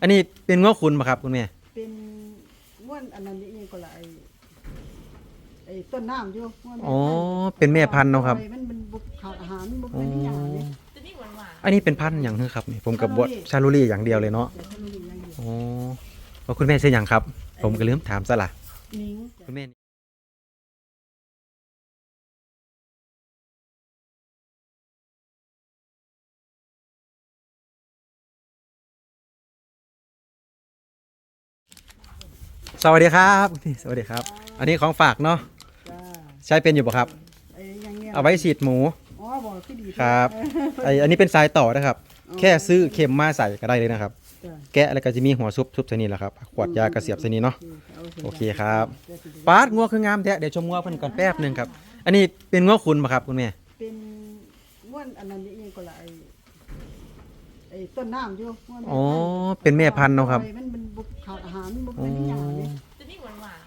อันนี้เป็นง้อคุณป่ะครับคุณแม่เป็นม้วนอันนั้นนี่เองก็ละไอ้ไอ้ต้นน้ำอยู่ม้วนอ๋อเป็นแม่พันธุ์เนาะครับไอ้มันเป็นบุกขาดอาหารมันบุกอ๋เป็นที่ยาอเนี่ยตัวนี้หวานหวานอันนี้เป็นพันธุ์อย่างนึงครับนี่ผมกับบวชชาลูรี่อย่างเดียวเลยเนาะแต่ถ้ารู้อย่างเดียวอ๋อแล้วคุณแม่ชื่ออย่างครับ ผมก็ลืมถามซะละ นิ้งคุณแม่ สวัสดีครับนี่สวัสดีครับ อันนี้ของฝากเนาะจ้าใช้เป็นอยู่ป่ะครับ ไอ้อย่างเงี้ยเอาไว้ฉีดหมู อ๋อบอกที่ดีครับ ไออันนี้เป็นสายต่อนะครับ แค่ซื้อเข็มมาใส่ก็ได้เลยนะครับ จ้ะแกะแล้วก็จะมีหัวซุปซุปใส่นี่แหละครับ ขวดยากระเสียบใส่นี่เนาะาสิโอเคครับเดี๋ยวสิปาดงัวคืองามแท้เดี๋ยวชมงัวเพิ่นก่อนแป๊บหนึงครับ อันนี้เป็นงัวคุณป่ะครับคุณแม่ เป็นม้วนอันนั้นนี่เองก็ละไอ้ไอ้ต้นน้ำอยู่ม้วนอ๋อเป็นแม่พันธุ์เนาะครับ ไอ้มันเป็นบุกขาดอาหารมันบุกเป็นที่ยาเนี่ยตั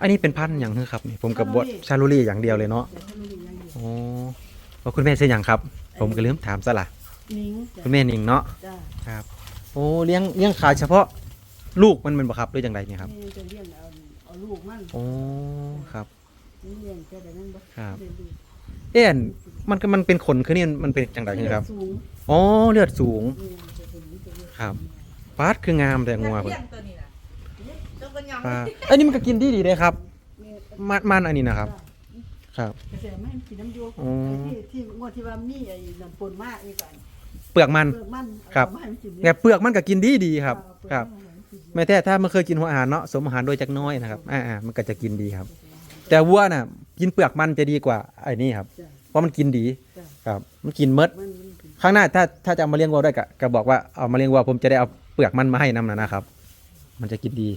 อันนี้เป็นพันธุ์อย่างนึงครับนี่ผมกับบวชชาลูรี่อย่างเดียวเลยเนาะแต่ถ้ารู้อย่างเดียวอ๋อแล้วคุณแม่ชื่ออย่างครับ ผมก็ลืมถามซะละนิ้งคุณแม่นิงเนาะจ้าครับโอ้เลี้ยงเลี้ยงขายเฉพาะลูกมันเป็นบ่ครับหรือจังไดเนี่ยครับนี่จะเลี้ยงเอาเอาลูกมันโอ้ครับนี่เลี้ยงแค่แต่นั้นบ่ครับเลี้ยงลูกเอ๊ะมันก็มันเป็นขนคือนี่มันเป็นจังไดเนี่ยครับสูงอ๋อเลือดสูงนี่จะเป็นนี่จะเลี้ยงครับปาดคืองามแต่งัวเพิ่น เลี้ยงตัวนี้นะตัว กันยังปาดอันนี้มันก็กินดีดีเลยครับนี่มันมันอันนี้นะครับ ครับเกษตรไม่ให้กินน้ำโยกอ๋อไอ้ที่ที่งวดที่ว่ามีไอ้น้ำปนมากไอ้ก่อนเปลือกมัน เปลือกมันครับ เอามาให้มันกินแต่เปลือกมันก็กินดีดีครับ เอาเปลือกครับ มันให้มันกินแม่แท้ถ้ามันเคยกินหัวอาหารเนาะสมอาหารโดยจักน้อยนะครับอ่าๆมันก็จะกินดีครับ แต่วัวน่ะ กินเปลือกมันจะดีกว่าไอ้นี่ครับ จ้ะเพราะมันกินดีจ้ะครับ มันกินเมดมันมันกินข้างหน้าถ้าถ้าจะเอามาเลี้ยงวัวด้วยก็ก็บอกว่าเอามาเลี้ยงวัวผมจะได้เอาเปลือกมันมาให้นำนะนะครับ มันจะกินดี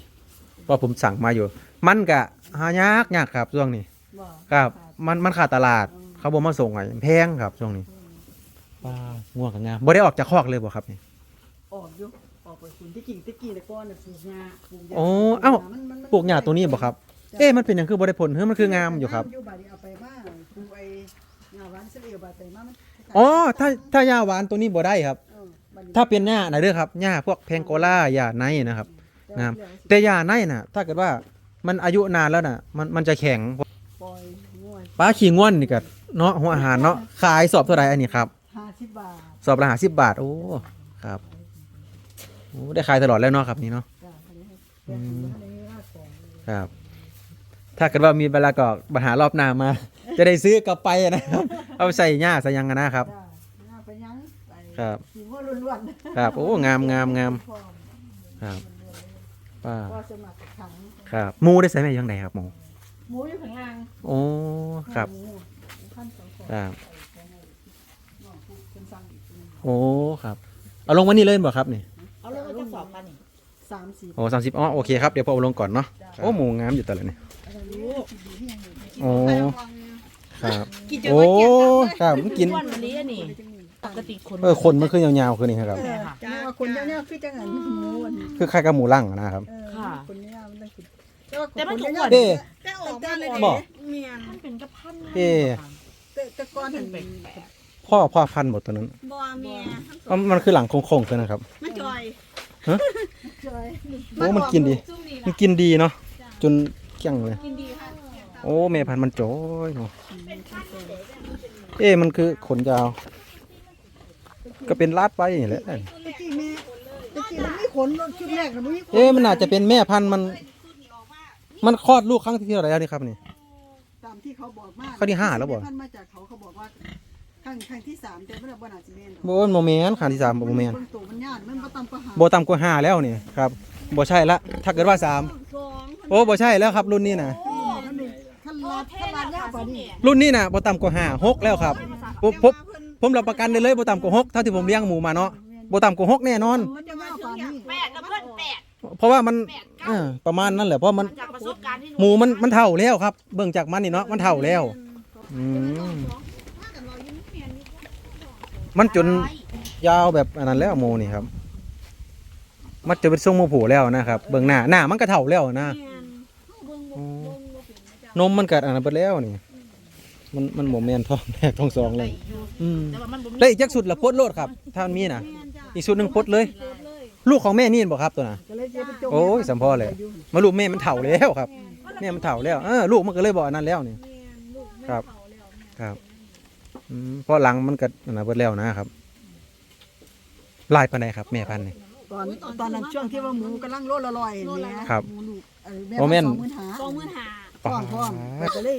เพราะผมสั่งมาอยู่ มันก็หายากยากครับช่วงนี้บ่ครับขาดมันมันขาดตลาดอืมเขาบอกมาส่งไงแพงครับช่วงนี้ว้าง่วงกับงามบ่ได้ออกจากคอกเลยบ่ครับนี่ ออกอยู่ออกไปคุณที่กิ่งที่กิ่งแต่ก้อนน่ะปลูกหญ้าปลูกหญ้าโอ้เอ้า มันมันมันปลูกหญ้าตัวนี้บ่ครับ เอ๊ะมันเป็นหยังคือบ่ได้ผลเฮ้ยมันคืองามอยู่ครับ อยู่บาดนี้เอาไปมาปลูกไอ้หญ้าหวานเสลียวบาดไปมามันอ๋อ ถ้าถ้าหญ้าหวานตัวนี้บ่ได้ครับ เออบัดนี้ถ้าเป็นหญ้าไหนเด้อครับหญ้าพวกแพงโกล่าหญ้าไนนะครับ งาม แต่หญ้าไนน่ะ ถ้าเกิดว่ามันอายุนานแล้วน่ะ มันมันจะแข็งปล่อยง่วยปลาขี้ง่วนนี่ก็เนาะหัวอาหารเนาะขายสอบเท่าไหร่อันนี้ครับ ห้าสิบบาทสอบละ50บาท โอ้ครับโอ้ได้ขายตลอดแล้วเนาะครับนี่เนาะ จ้ะอันนี้ให้แบ่งให้ให้ราดของเลยครับ ถ้าเกิดว่ามีเวลาก็มาหารอบหน้ามา จะได้ซื้อกลับไปนะครับ เอาไปใส่หญ้าใส่หยังกันนะครับ จ้ะหน้าไปยังไปครับ สีม่วล้วนๆครับโอ้งามงามงาม พร้อครับ ป้าก็สมัครกับถังครับหมูได้ใส่ไหมยังไงครับหมูหมูอยู่ข้างล่างโอ้ครับหมูขั้นสองสองครับไปให้น้องผู้เป็นสั่งอีกทีหนึ่งโอ้ครับ เอาลงวันนี้เลยบ่ครับนี่เอาลงมาจะสอบกันนี่สามสี่โอ้สามสิบอ๋อโอเคครับเดี๋ยวพอเอาลงก่อนเนาะโอ้หมูงามอยู่แต่ละนี่อะไรรู้ดีที่ยังอยู่โอ้ครับกินจนโอ้ว่าเกลียดครับมันกินอ้วนวันนี้อันนี้ป กติคนเออคนมันคือยาวๆคือนี่ครับ เออจ้าคนเนี้ยคือจังหันหมูอันนี้คือคล้ายกับหมูลั่งอะนะครับ เออคนเนี้ยมันต้องกินแต่มันถูกคอ้วนเอ๊ะแต่ออกมาเลยบอก เมียนมันเป็นกระพันเอ๊ะ แต่แต่ก่อนเป็เห็นนแปลกพ่อพ่อพันธุ์หมดตัวนั้นบัวเมียอ๋อมันคือหลังโค้งๆคือนะครับ มันจอยจอยโอ้มันกินดีซุ่มนี่มันละกินดีเนาะจนเกลี้ยงเลย กินดีค่ะโอ้แม่พันธุ์มันโจ้ยเนาะเอ๊ะมันคือขนยาว ก็เป็นลาดไปอย่างนี้แหละตะกี้แม่ตะกี้มันไม่ขนชุดแรกนะมันไม่ขนเอ๊ะมันอาจจะเป็นแม่พันธุ์มัน มันคลอดลูกครั้งที่เท่าไหร่แล้วนี่ครับนี่ ตามที่เขาบอกมาข้อที่ห้าแล้วบ่ ท่านมาจากเขาเขาบอกว่าครั้งครั้งที่สามแต่ไม่ได้บ่นาจิเมนโบนโมเมนต์ขันที่สามโมเมนต์เบิ่งตัวมันญาติมันบ่ต่ำกว่าหาโบต่ำกว่าห้าแล้วนี่ครับโบใช่ละถ้าเกิดว่าสามสองโอ้โบใช่แล้วครับ รุ่นนี้นะท่านนี่ท่านรัดท่านรัดยากกว่านี้รุ่นนี้นะโบต่ำกว่าห้าหกแล้วครับผมผม ผมรับประกันได้เลยโบต่ำกว่าหกเท่าที่ผมเลี้ยงหมูมาเนาะโบต่ำกว่าหกแน่นอน มันจะมากกว่านี้แปดนะเพื่อนแปดเพราะว่ามันเออประมาณนั้นแหละเพราะมันจากประสบการณ์ที่หมูมันมันเท่าแล้วครับ เบิ่งจากมันนี่เนาะมันเท่าแล้วอืมมันจนยาวแบบอันนั้นแล้วหมูนี่ครับ มันจะเป็นทรงหมูผูแล้วนะครับ เบิ่งหน้าหน้ามันก็เท่าแล้วนะอืมนมมันกัดอันนั้นไปแล้วนี่ มันมันโมเมนท้องแรกท้องสองเลย อืมแต่ว่ามันบ่มีได้อีกจักสุดละพดโลดครับ ถ้ามันมีนะอีกสุดหนึ่งพดเลยโดดเลยลูกของแม่นี่บ่ครับตัวน่ะ ก็เลยเจ๊ไปจมโอ้ยสัมพ่อเลย มาลูกแม่มันเฒ่าแล้วครับแม่มันเฒ่าแล้วเออลูกมันก็เลยบ่อันนั้นแล้วนี่ ครับ ครับอืมเพราะหลังมันก็อันนั้นเบิดแล้วนะครับลายปานใดครับ แม่พันธุ์นี่ ตอนตอนนั้นช่วงที่ว่าหมูกำลังโลละลอยเนี่ยครับหมูลูกเออโอ้แม่น สองหมื่นหาสองหมื่นห้าพร้อมพร้อมก็เลย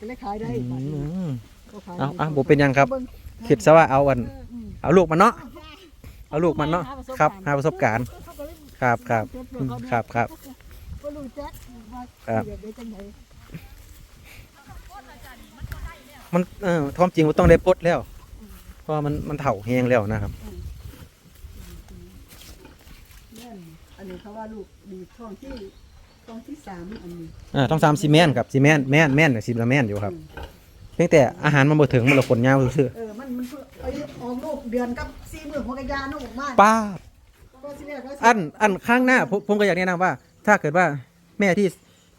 ก็เลยขายได้อืบัดนี้มก็ขายเอาเอาบ่เป็นหยังครับเงคิดซะว่าเอาอัน อืมเอาลูกมันเนาะเอาลูกมันเนาะครับหาประสบการณ์เขาก็เลยครับครับเก็บอืเพื่อมเขาเนี่ยครับครับ ก็รู้แจ๊กว่าครับ เดี๋ยวได้จังไหนมันเออความจริงมันต้องได้ปลดแล้ว เพราะว่ามันมันเฒ่าแห้งแล้วนะครับ แม่นอันนี้เขาว่าลูกดีท้องที่ ท้องที่สามอันนี้อ่าต้องตามซีเมนต์ครับซีเมนต์แม่นแม่นซีเมนต์อยู่ครับเพียงแต่อาหารมันบ่ถึงมันละคนยาวซื่อเออมันมันเพิ่งไอ้ออกลูกเดือนกับสี่หมื่นหัวกระยาเนาะออกมาๆป้าก็สิแรกก็สิอันอันข้างหน้าผมผมก็อยากแนะนำว่า ถ้าเกิดว่าแม่ที่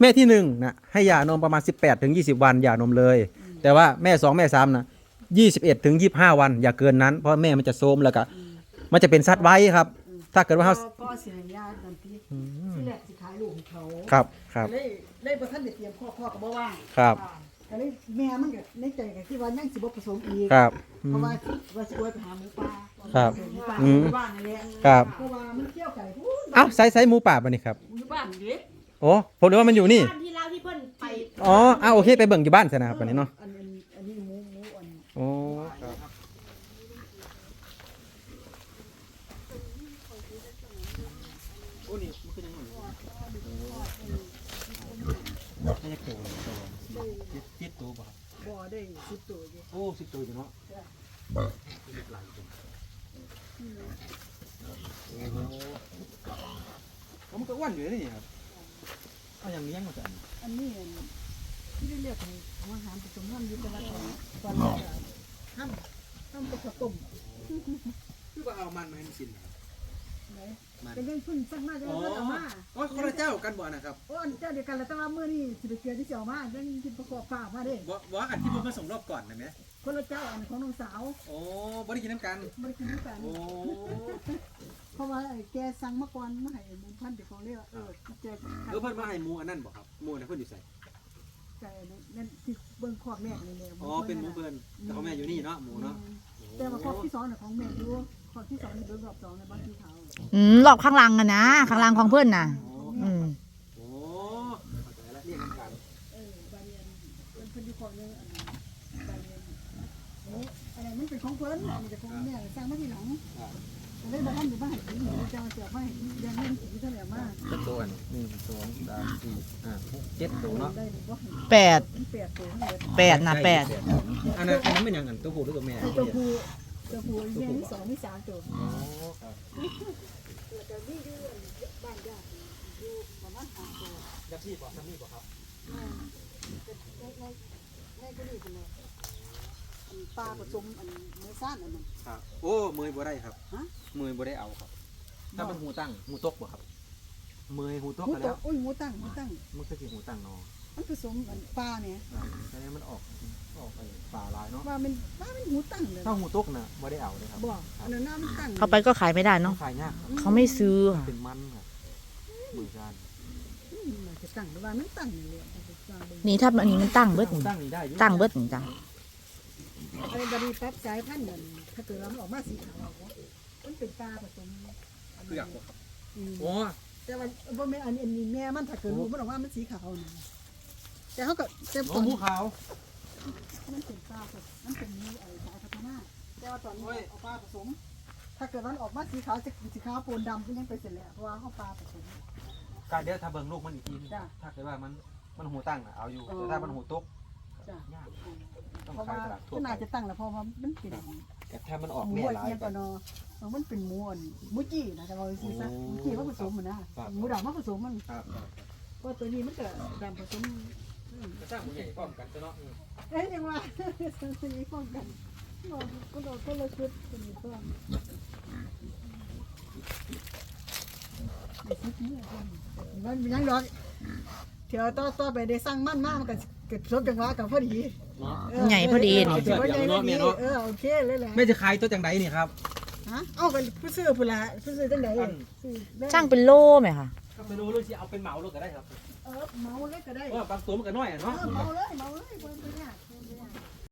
แม่ที่หนึ่งนะให้ยานมประมาณ 18ถึง20 วันอย่านมเลย แต่ว่าแม่สองแม่สามนะ21ถึง25 วัน อย่าเกินนั้นเพราะแม่มันจะโทรมแล้วก็มันจะเป็นสัตว์ไว้ครับ ถ้าเกิดว่าก็เขาก็เสียยาทันทีอืมที่แรกสิขายลูกให้เขาครับครับเลยเลยบ่ทันได้เตรียมพ่อพ่อก็บ่ว่างครับ ก็เลยแม่มันก็ในใจก็คิดว่ายังสิบ่ผสมอีกครับอืเพราะม ว่าว่าสิไปหาหมูป่าครับหมูป่าอืมอยู่บ้านนั่นแหละครับ เพราะว่ามันเที่ยวไก่พูนเอ้าไซส์ไซส์หมูป่าปะนี่ครับ อยู่บ้านเด้โอ้ผมนึกว่ามันอยู่นี่ บ้านที่เล่าที่เพิ่นไปอ๋ออ้าวโอเค ไปเบิ่งอยู่บ้านซะนะครับวันนี้เนาะ อันอันอันนี้หมูหมูอัน โอ้โอ้นี่มันคือยังไงน่าจะโตเจ็ดตัวป่ะครับ บ่ ได้สิบตัวอยู่โอ้สิบตัวอยู่เนาะโอ้มันก็อ้วนอยู่นี่ครับเอาอย่างนี้ยังมาจากอันนี้อันที่ได้เรียกให้หัวอาหารผสมน้ำอยู่แต่ละตัวตอนแรกอะห้ามห้ามไปผสมคือว่าเอามันมาให้มันกินนะครับ ไหนมันเป็นเรื่องพึ่งสักมาจะอ๋อเอามาอ๋อคนละเจ้ากันบ่นะครับโอ้อันเจ้าเดียวกันแล้วแต่ว่ามื้อนี้สิไปเกลือที่เสี่ยวมาเรื่องที่ประกอบฝากมาเด้บ่บ่อันที่ผมมาส่งรอบก่อนนะแม่คนละเจ้าอันของน้องสาวโอ้บ่ได้กินน้ำกันบ่ได้กินด้วยกันโอ้เพราะว่าไอ้แกสั่งมาก่อนมาให้บุญพันธุ์เดี๋ยวของเรียกว่าเออแกเออเพิ่นมาให้หมูอันนั้นบ่ครับหมูนะเพิ่นอยู่ใส่ไก่นั่นที่เบิ่งคอกแม่นี่แหละอ๋อเป็นหมูเพิ่นแต่ของแม่อยู่นี่เนาะหมูเนาะแต่ว่าคอกที่สองน่ะของแม่อยู่คอกที่สองนี่เบิ่งรอบสองในบ้านที่เขา อืมรอบข้างหลังอะนะข้างหลังของเพื่อนน่ะ อืมโอ้เข้าใจแล้วเรียกน้ำกันเออบาเรียนเป็นเพิ่นอยู่คอกนึงอันนั้นบาเรียนโอ้อะไรมันเป็นของเพิ่นอันนี้จะของแม่สร้างมาทีหลังเลยบ่ทันอยู่บ้านกินเดี๋ยวจะมาเสียบมาให้ยังไม่กินเท่าไหร่มาเจ็ดตัวอันหนึ่งสองสามสี่ห้าหกเจ็ดตัวเนาะได้บ่ให้แปดมันแปดตัวทั้งหมดแปดนะแปดอันนั้นอันนั้นเป็นหยังอันตัวผู้หรือตัวแม่ไอ้ตัวผู้ ตัวผู้แม่มีสองมีสามตัวอ๋อครับแล้วก็มีอยู่บ้านญาติอยู่ประมาณห้าตัวยักษ์ที่บ่ยักษ์นี่บ่ครับในในในก็นี่เป็นเลยอันปลาผสมอันเนื้อซ่านอันนั้นครับโอ้มือบ่ได้ครับฮะมือบ่ได้เอาครับ ถ้ามันหูตั้งหูตกบ่ครับ มือหูตกหมูไปตแล้วกโอ้ยหมูตั้งหมูตั้ง มันคือสิหูตั้งเนาะมันผสมอันปลาเนี่ยแค่นี้มันออกออกไปป่าลายเนาะว่ามันว่ามันหมูตั้งเลยถ้าหูตกน่ะบ่ได้เอาเลยครับบอกอันนั้นน้ำมันตั้งเข้าไปก็ขายไม่ได้เนาะขายยากครับเขาไม่ซื้อค่ะเป็นมันครับมือจานอืมมันจะตั้งหรือว่ามันตั้งนี่แหละมันจะตั้งเบิ่งนี่ถ้าอันนี้มันตั้งเบิดหูนี่ตั้งนี่ได้อยู่ตั้งเบิดนี่จ้ะไอ้บริปั๊บสายพันธุ์นั่นถ้าเกิดว่ามันออกมาสีขาวมันเป็นปลาผสมอันเผืนี้อกบ่ครับ อืมโอ้ แต่ว่าบ่แม่นอันอันนี้แม่มันถ้าเกิดลูกมันออกมามันสีขาวนะแต่เขาก็แต่โหตอนหมูขาว มันเป็นปลาผสมมันเป็นมีไอ้สายพัฒนาแต่ว่าตอนนี้โอ้ยเอาปลาผสม ถ้าเกิดมันออกมาสีขาวจะสีขาวปนดำก็ยังไปเสร็จแล้วเพราะว่าเขาปลาผสม การเดี๋ยวถ้าเบิ่งลูกมันอีกทีนึงจ้ะถ้าเกิดว่ามันมันหูตั้งน่ะเอาอยู่ อ๋อแต่ถ้ามันหูตกจ้ะ ยากต้องเพราะขายว่าตลาดทั่วขไปนาดจะตั้งแล้วเพราะว่ามันเป็น แต่ถ้ามันออกหมูแม่อะหลายเอียงไปกว่านอเออมันเป็นหมูอันหมูจี้นะแต่เราซีซ่าโอ้หมูจี้เขาผสมมันนะ ครับ หมูดำมาผสมมันครับก็ตัวนี้มันก็ดำผสมอืมก็สร้างหมูใหญ่พร้อมกันซะเนาะอืมเอ้ยยังว่า สังสีป้องกันบอกก็โดนก็เลยชุดตัวนี้ป้องมันมันยังดอกเดี๋ยวต่อต่อไปได้สร้างมั่นมากมันก็เกิดสมจังหวะกับพอดีเนาะเออใหญ่พอดีนี่ เออถือว่าใหญ่พอดีเออโอเคเลยแหละแม่จะขายตัวจังไดนี่ครับฮะเอากันผู้ซื้อพุ่นละผู้ซื้อจังไดซื้อได้ช่างเป็นโลไหมคะก็ไปดูเรื่องสิเอาเป็นเหมาเลยก็ได้ครับเออเมาเลยก็ได้ว่าบางตัวมันก็น้อยอะเอเนาะอเมาเลยเมาเลยบ่เป็นยาก